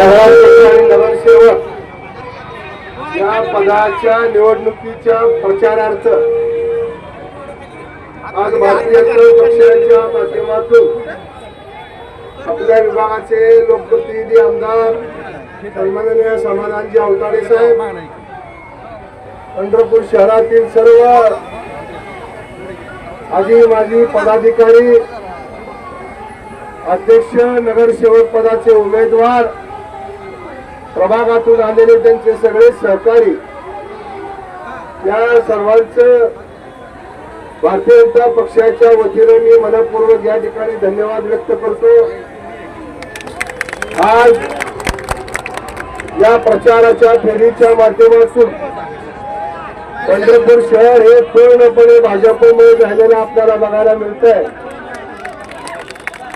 आणि नगरसेवक या पदाच्या निवडणुकीच्या प्रचारार्थ आज भारतीय जनता पक्षाच्या माध्यमातून आपल्या विभागाचे लोकप्रतिनिधी आमदार सन्माननीय समाधानजी अवताडे साहेब पंढरपूर शहरातील सर्व आजी माजी पदाधिकारी अध्यक्ष नगरसेवक पदाचे उमेदवार प्रभागातून आलेले त्यांचे सगळे सहकारी या सर्वांचं भारतीय जनता पक्षाच्या वतीने मी मनपूर्वक या ठिकाणी धन्यवाद व्यक्त करतो. आज या प्रचाराच्या फेरीच्या माध्यमातून पंढरपूर शहर हे पूर्णपणे भाजपमुळे झालेलं आपल्याला बघायला मिळत आहे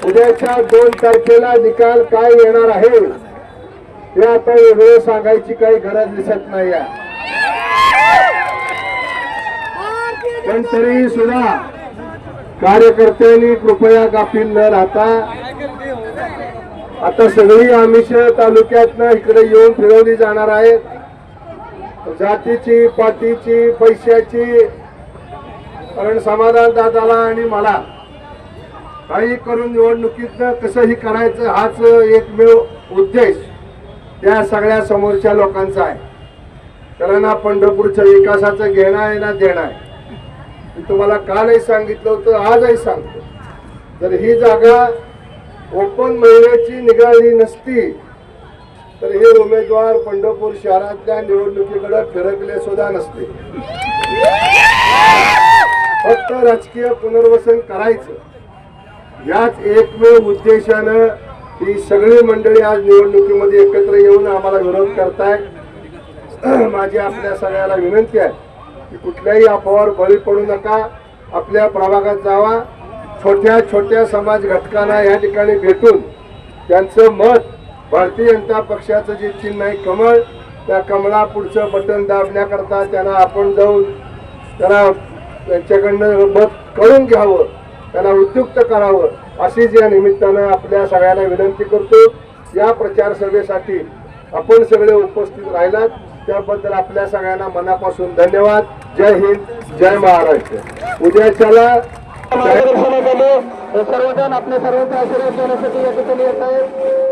उद्याच्या दोन तारखेला निकाल काय येणार आहे? हे आता वेगळं सांगायची काही गरज दिसत नाही पण तरीही सुद्धा कार्यकर्त्यांनी कृपया गाफील न राहता आता सगळी आमिष तालुक्यातनं इकडे येऊन फिरवली जाणार आहेत. जातीची पातीची पैशाची कारण समाधान दादाला आणि मला काही करून निवडणुकीतनं कसंही करायचं हाच एकमेव उद्देश. त्या सगळ्या समोरच्या लोकांचा आहे. कारण हा पंढरपूरच्या विकासाचं घेणं आहे ना देणं आहे. मी तुम्हाला कालही सांगितलं होतं आजही सांगतो. जर ही जागा ओपन महिन्याची निघाली नसती तर हे उमेदवार पंढरपूर शहरातल्या निवडणुकीकडे फिरकले सुद्धा नसते. फक्त राजकीय पुनर्वसन करायचं. याच एकमेव उद्देशानं ही सगळी मंडळी आज निवडणुकीमध्ये एकत्र येऊन आम्हाला विरोध करताय माझी आपल्या सगळ्याला विनंती आहे की कुठल्याही अफवावर बळी पडू नका. आपल्या प्रभागात जावा. छोट्या छोट्या समाज घटकांना या ठिकाणी भेटून त्यांचं मत भारतीय जनता पक्षाचं जे चिन्ह आहे कमळ त्या कमळा पुढचं बटन दाबण्याकरता त्यांना आपण जाऊन त्यांना त्यांच्याकडनं मत कळून घ्यावं. त्यांना उद्युक्त करावं. अशीच या निमित्तानं आपल्या सगळ्यांना विनंती करतो या प्रचार सभेसाठी आपण सगळे उपस्थित राहिलात. त्याबद्दल आपल्या सगळ्यांना मनापासून धन्यवाद. जय हिंद जय महाराष्ट्र. उद्याच्याला मार्गदर्शन झाले सर्वजण आपल्या सर्वांचा आशीर्वाद देण्यासाठी या ठिकाणी येत आहेत.